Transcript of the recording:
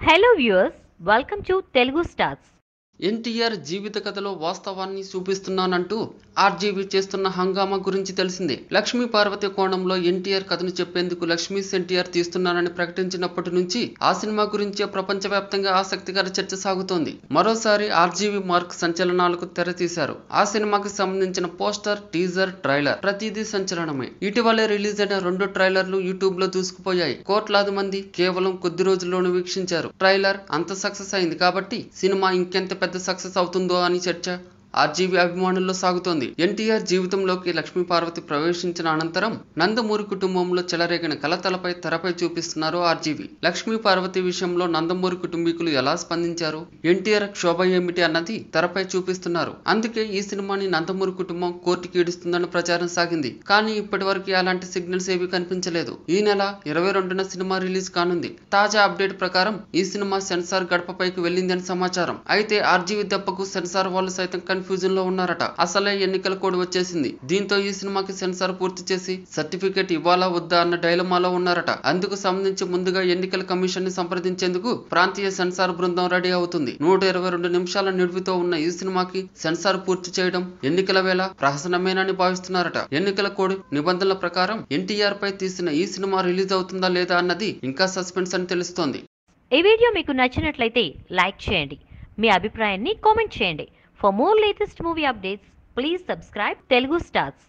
Hello viewers welcome to Telugu stars. NTR జీవిత కథలో వాస్తవాన్ని చూపిస్తున్నానంటూ RGV చేస్తున్న హంగామా గురించి తెలిసిందే. లక్ష్మీ పార్వతి కోణంలో ఎన్టీఆర్ కథను చెప్పేందుకు లక్ష్మీ ఎన్టీఆర్ తీస్తున్నానని ప్రకటించినప్పటి నుంచి ఆ సినిమా గురించే ప్రపంచవ్యాప్తంగా ఆసక్తికర చర్చ సాగుతోంది. మరోసారి ఆర్జీవి మార్క్ సంచలనాలకు తెరతీశారు. ఆ సినిమాకి సంబంధించిన పోస్టర్ టీజర్ ట్రైలర్ ప్రతిదీ సంచలనమే. ఇటీవలే రిలీజ్ అయిన రెండు ట్రైలర్లు యూట్యూబ్లో దూసుకుపోయాయి. కోట్లాది మంది కేవలం కొద్ది రోజుల్లోనూ వీక్షించారు. ట్రైలర్ అంత సక్సెస్ అయింది కాబట్టి సినిమా ఇంకెంత పెద్ద సక్సెస్ అవుతుందో అని చర్చ ఆర్జీవి అభిమానుల్లో సాగుతోంది. ఎన్టీఆర్ జీవితంలోకి లక్ష్మీ పార్వతి ప్రవేశించిన అనంతరం నందమూరి కుటుంబంలో చెలరేగిన కలతలపై తెరపై చూపిస్తున్నారు ఆర్జీవీ. లక్ష్మీ పార్వతి విషయంలో నందమూరి కుటుంబీకులు ఎలా స్పందించారు? ఎన్టీఆర్ క్షోభ ఏమిటి అన్నది తెరపై చూపిస్తున్నారు. అందుకే ఈ సినిమాని నందమూరి కుటుంబం కోర్టుకి ఈడుస్తుందని ప్రచారం సాగింది. కానీ ఇప్పటి వరకు అలాంటి సిగ్నల్స్ ఏవి కనిపించలేదు. ఈ నెల ఇరవై రెండున సినిమా రిలీజ్ కానుంది. తాజా అప్డేట్ ప్రకారం ఈ సినిమా సెన్సార్ గడపపైకి వెళ్ళిందని సమాచారం. అయితే ఆర్జీవీ దెబ్బకు సెన్సార్ వాళ్ళు సైతం కన్ఫ్యూజన్లో ఉన్నారట. అసలే ఎన్నికల కోడ్ వచ్చేసింది. దీంతో ఈ సినిమాకి సెన్సార్ పూర్తి చేసి సర్టిఫికేట్ ఇవ్వాలా వద్దా అన్న డైలమాలో ఉన్నారట. అందుకు సంబంధించి ముందుగా ఎన్నికల కమిషన్ని సంప్రదించేందుకు ప్రాంతీయ సెన్సార్ బృందం రెడీ అవుతుంది. నూట ఇరవై రెండు నిమిషాల నిడివితో ఉన్న ఈ సినిమాకి సెన్సార్ పూర్తి చేయడం ఎన్నికల వేళ ప్రహసనమేనని భావిస్తున్నారట. ఎన్నికల కోడ్ నిబంధనల ప్రకారం ఎన్టీఆర్ పై తీసిన ఈ సినిమా రిలీజ్ అవుతుందా లేదా అన్నది ఇంకా సస్పెన్స్ అని తెలుస్తోంది. ఈ వీడియో మీకు నచ్చినట్లయితే లైక్ చేయండి. మీ అభిప్రాయాన్ని కామెంట్ చేయండి. For more latest movie updates, please subscribe Telugu Stars.